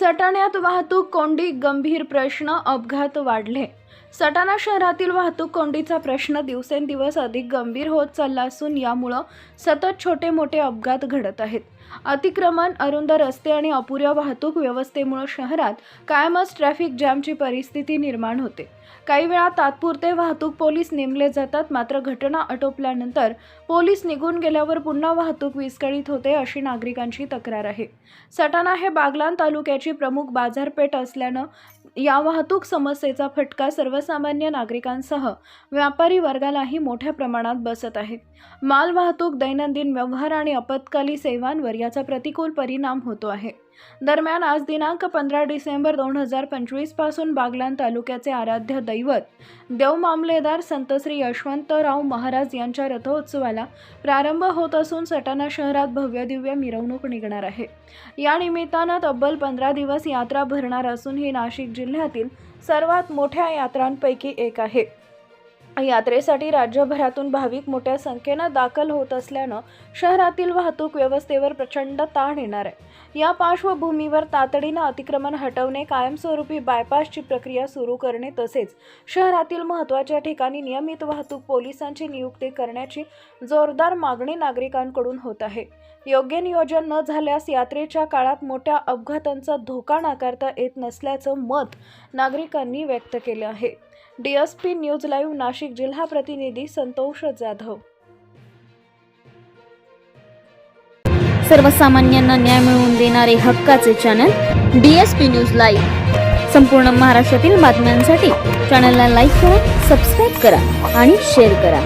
सटाण्यात वाहतूक कोंडी गंभीर प्रश्न अपघात वाढले. सटाणा शहरातील वाहतूक कोंडीचा प्रश्न दिवसेंदिवस अधिक गंभीर होत चालला असून यामुळं सतत छोटे मोठे अपघात घडत आहेत. अतिक्रमण अरुंद रस्ते आणि अपुऱ्या वाहतूक व्यवस्थेमुळे शहरात कायमच ट्रॅफिक जॅमची परिस्थिती निर्माण होते. काही वेळा तात्पुरते वाहतूक पोलीस नेमले जातात मात्र घटना आटोपल्यानंतर पोलीस निघून गेल्यावर पुन्हा वाहतूक विस्कळीत होते अशी नागरिकांची तक्रार आहे. सटाणा हे बागलान तालुक्याची प्रमुख बाजारपेठ असल्यानं या वाहतूक समस्येचा फटका सर्वसामान्य नागरिकांसह व्यापारी वर्गालाही मोठ्या प्रमाणात बसत आहे. माल वाहतूक दैनंदिन व्यवहार आणि आपत्काली सेवांवर याचा प्रतिकूल परिणाम होतो आहे. दरम्यान आज दिनांक पंधरा डिसेंबर दोन हजार पंचवीसपासून बागलाण तालुक्याचे आराध्य दैवत देव मामलेदार संतश्री यशवंतराव महाराज यांच्या रथोत्सवाला प्रारंभ होत असून सटाणा शहरात भव्य दिव्य मिरवणूक निघणार आहे. या निमित्तानं तब्बल पंधरा दिवस यात्रा भरणार असून ही नाशिक जिल्ह्यातील सर्वात मोठ्या यात्रांपैकी एक आहे. यात्रेसाठी राज्यभरातून भाविक मोठ्या संख्येनं दाखल होत असल्यानं शहरातील वाहतूक व्यवस्थेवर प्रचंड ताण येणार आहे. या पार्श्वभूमीवर तातडीनं अतिक्रमण हटवणे कायमस्वरूपी बायपासची प्रक्रिया सुरू करणे तसेच शहरातील महत्त्वाच्या ठिकाणी नियमित वाहतूक पोलिसांची नियुक्ती करण्याची जोरदार मागणी नागरिकांकडून होत आहे. योग्य नियोजन न झाल्यास यात्रेच्या काळात मोठ्या अपघातांचा धोका नाकारता येत नसल्याचं मत नागरिकांनी व्यक्त केलं आहे. डीएसपी न्यूज लाईव्ह नाशिक जिल्हा प्रतिनिधी संतोष जाधव. सर्वसामान्यांना न्याय मिळवून देणारे हक्काचे channel D S P news live. संपूर्ण महाराष्ट्रातील बातम्यांसाठी चॅनलला लाईक करा सबस्क्राईब करा आणि शेअर करा.